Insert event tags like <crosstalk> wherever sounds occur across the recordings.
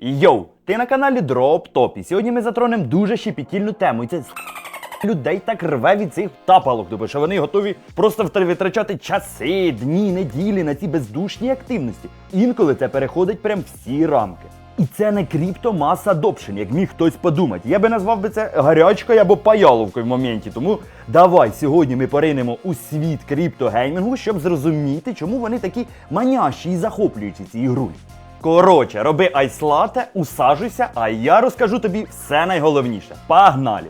Йоу, ти на каналі Drop Top, і сьогодні ми затронемо дуже щепетільну тему. І це людей так рве від цих тапалок, тому що вони готові просто витрачати часи, дні, неділі на ці бездушні активності. Інколи це переходить прям всі рамки. І це не кріптомас adoption, як міг хтось подумати. Я би назвав би це гарячкою або паяловкою в моменті. Тому давай сьогодні ми поринемо у світ криптогеймінгу, щоб зрозуміти, чому вони такі манящі і захоплюючі ці ігрулі. Коротше, роби айслате, усаджуйся, а я розкажу тобі все найголовніше. Погнали!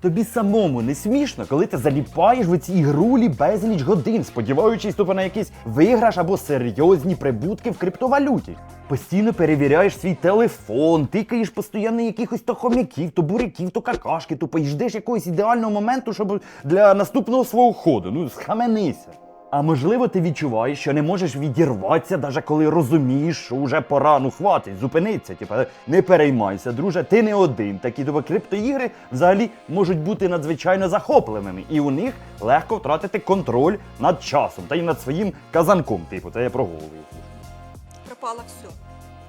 Тобі самому не смішно, коли ти заліпаєш в ці ігрулі безліч годин, сподіваючись тупо на якийсь виграш або серйозні прибутки в криптовалюті. Постійно перевіряєш свій телефон, тикаєш постійно якихось то хомяків, то буряків, то какашки, і ждеш якогось ідеального моменту, щоб для наступного свого ходу. Ну, схаменися. А можливо, ти відчуваєш, що не можеш відірватися, навіть коли розумієш, що вже пора, ну хватить, зупиниться. Типа, не переймайся, друже, ти не один. Такі тобі криптоігри взагалі можуть бути надзвичайно захопливими, і у них легко втратити контроль над часом та й над своїм казанком. Типу, це я про голову. Пропало все.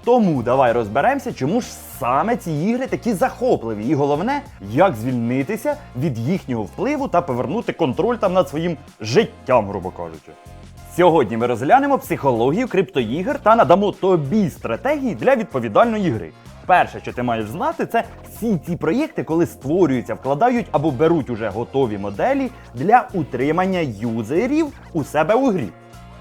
Тому давай розберемося, чому ж саме ці ігри такі захопливі. І головне, як звільнитися від їхнього впливу та повернути контроль там над своїм життям, грубо кажучи. Сьогодні ми розглянемо психологію криптоігр та надамо тобі стратегії для відповідальної гри. Перше, що ти маєш знати, це всі ці проєкти, коли створюються, вкладають або беруть уже готові моделі для утримання юзерів у себе у грі.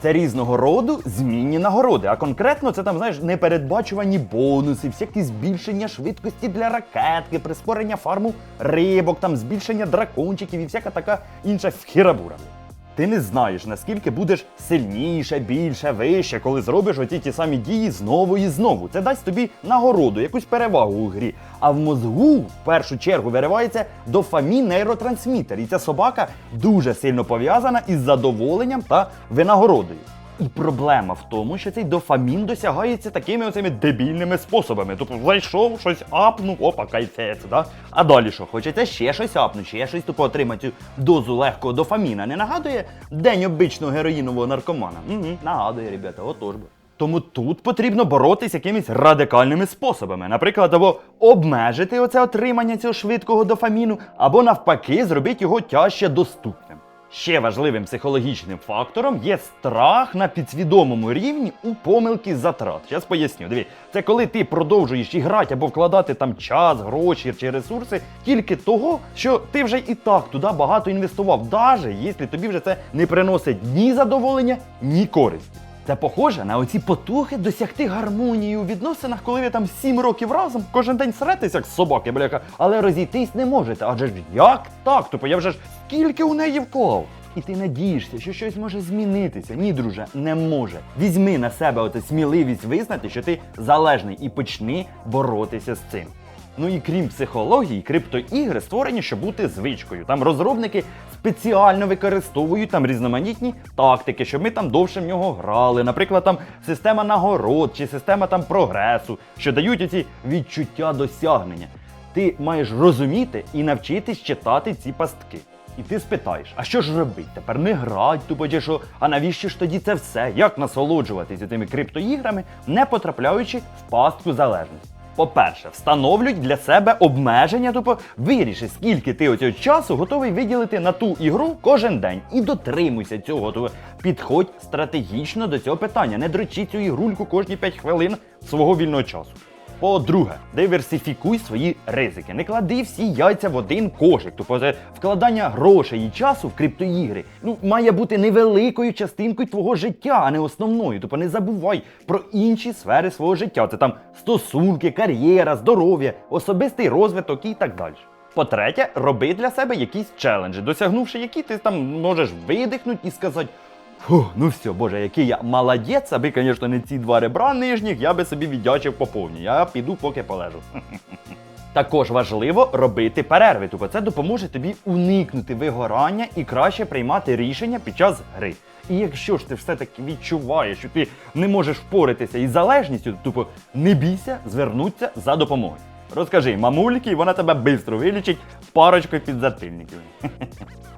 Це різного роду змінні нагороди. А конкретно це там, знаєш, непередбачувані бонуси, всякі збільшення швидкості для ракетки, прискорення фарму рибок, там збільшення дракончиків і всяка така інша хірабура. Ти не знаєш, наскільки будеш сильніше, більше, вище, коли зробиш оті ті самі дії знову і знову. Це дасть тобі нагороду, якусь перевагу у грі. А в мозгу в першу чергу виривається дофамін нейротрансмітер. І ця собака дуже сильно пов'язана із задоволенням та винагородою. І проблема в тому, що цей дофамін досягається такими оцими дебільними способами. Тобто зайшов, щось апнув, опа, кайфець, да? А далі що? Хочеться ще щось апнути, ще щось тупо отримати цю дозу легкого дофаміна. Не нагадує день обичного героїнового наркомана? Угу, нагадує, ребята, отож би. Тому тут потрібно боротися якимись радикальними способами. Наприклад, або обмежити оце отримання цього швидкого дофаміну, або навпаки, зробити його тяжче доступним. Ще важливим психологічним фактором є страх на підсвідомому рівні у помилки затрат. Зараз поясню. Диві, це коли ти продовжуєш іграти або вкладати там час, гроші чи ресурси тільки того, що ти вже і так туди багато інвестував, навіть якщо тобі вже це не приносить ні задоволення, ні користі. Це похоже на оці потухи досягти гармонії у відносинах, коли ви там сім років разом кожен день сретесь, як собаки, бляха, але розійтись не можете. Адже ж як так? Тобто я вже ж скільки у неї вклав? І ти надієшся, що щось може змінитися. Ні, друже, не може. Візьми на себе оцю сміливість визнати, що ти залежний, і почни боротися з цим. Ну і крім психології, криптоігри створені, щоб бути звичкою. Там розробники спеціально використовують там різноманітні тактики, щоб ми там довше в нього грали. Наприклад, там система нагород чи система там прогресу, що дають оці відчуття досягнення. Ти маєш розуміти і навчитись читати ці пастки. І ти спитаєш, а що ж робити? Тепер не грать тупо чи що? А навіщо ж тоді це все? Як насолоджуватися тими криптоіграми, не потрапляючи в пастку залежності? По-перше, встановлюють для себе обмеження, тобто виріши, скільки ти оцього часу готовий виділити на ту ігру кожен день. І дотримуйся цього. Тобто підходь стратегічно до цього питання. Не дрочи цю ігрульку кожні 5 хвилин свого вільного часу. По-друге, диверсифікуй свої ризики. Не клади всі яйця в один кошик. Тобто вкладання грошей і часу в криптоігри ну, має бути невеликою частинкою твого життя, а не основною. Тобто не забувай про інші сфери свого життя. Це там стосунки, кар'єра, здоров'я, особистий розвиток і так далі. По-третє, роби для себе якісь челенджі, досягнувши які ти там можеш видихнути і сказати. Фу, ну все, боже, який я молодець, аби, звісно, не ці два ребра нижніх, я би собі віддячив по повній. Я піду, поки полежу. <laughs> Також важливо робити перерви, тобто це допоможе тобі уникнути вигорання і краще приймати рішення під час гри. І якщо ж ти все-таки відчуваєш, що ти не можеш впоратися із залежністю, тупо не бійся звернутися за допомогою. Розкажи мамульки, і вона тебе швидко вилічить парочкою підзатильників. <laughs>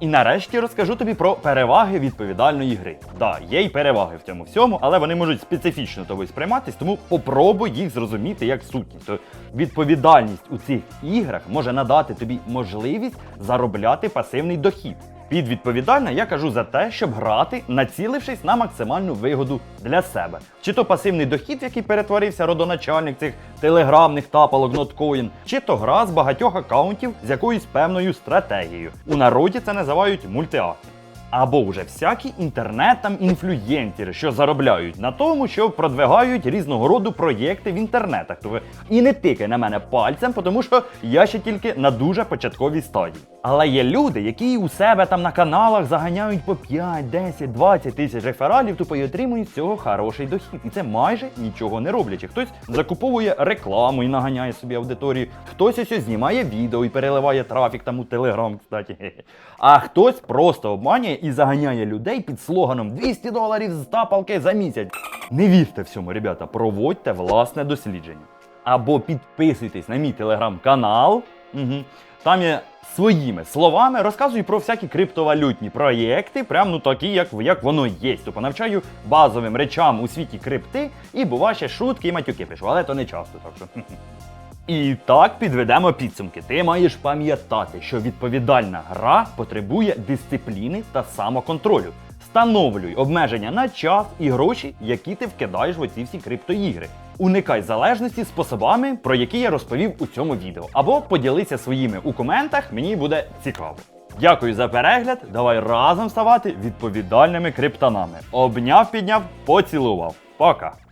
І нарешті розкажу тобі про переваги відповідальної гри. Да, є й переваги в цьому всьому, але вони можуть специфічно тобою сприйматись, тому попробуй їх зрозуміти як сутність. То відповідальність у цих іграх може надати тобі можливість заробляти пасивний дохід. Під відповідальна я кажу за те, щоб грати, націлившись на максимальну вигоду для себе. Чи то пасивний дохід, в який перетворився родоначальник цих телеграмних тапалок ноткоін, чи то гра з багатьох акаунтів з якоюсь певною стратегією. У народі це називають мультиакти. Або вже всякі інтернет там інфлюєнсери, що заробляють на тому, що продвигають різного роду проєкти в інтернетах. Тобто і не тикай на мене пальцем, тому що я ще тільки на дуже початковій стадії. Але є люди, які у себе там на каналах заганяють по 5, 10, 20 тисяч рефералів, тупо і отримують з цього хороший дохід. І це майже нічого не роблячи. Хтось закуповує рекламу і наганяє собі аудиторію, хтось ось знімає відео і переливає трафік там у Телеграм, кстати. <laughs> А хтось просто обманює і заганяє людей під слоганом 200 доларів з тапалки за місяць. Не вірте всьому, ребята, проводьте власне дослідження. Або підписуйтесь на мій телеграм-канал. Угу. Там я своїми словами розказую про всякі криптовалютні проєкти, прям ну такі, як, як воно є. Тобто навчаю базовим речам у світі крипти, і бува ще шутки і матюки пишу, але то не часто, так що. І так підведемо підсумки. Ти маєш пам'ятати, що відповідальна гра потребує дисципліни та самоконтролю. Встановлюй обмеження на час і гроші, які ти вкидаєш в оці всі криптоігри. Уникай залежності способами, про які я розповів у цьому відео. Або поділися своїми у коментах, мені буде цікаво. Дякую за перегляд. Давай разом ставати відповідальними криптонами. Обняв, підняв, поцілував. Пока!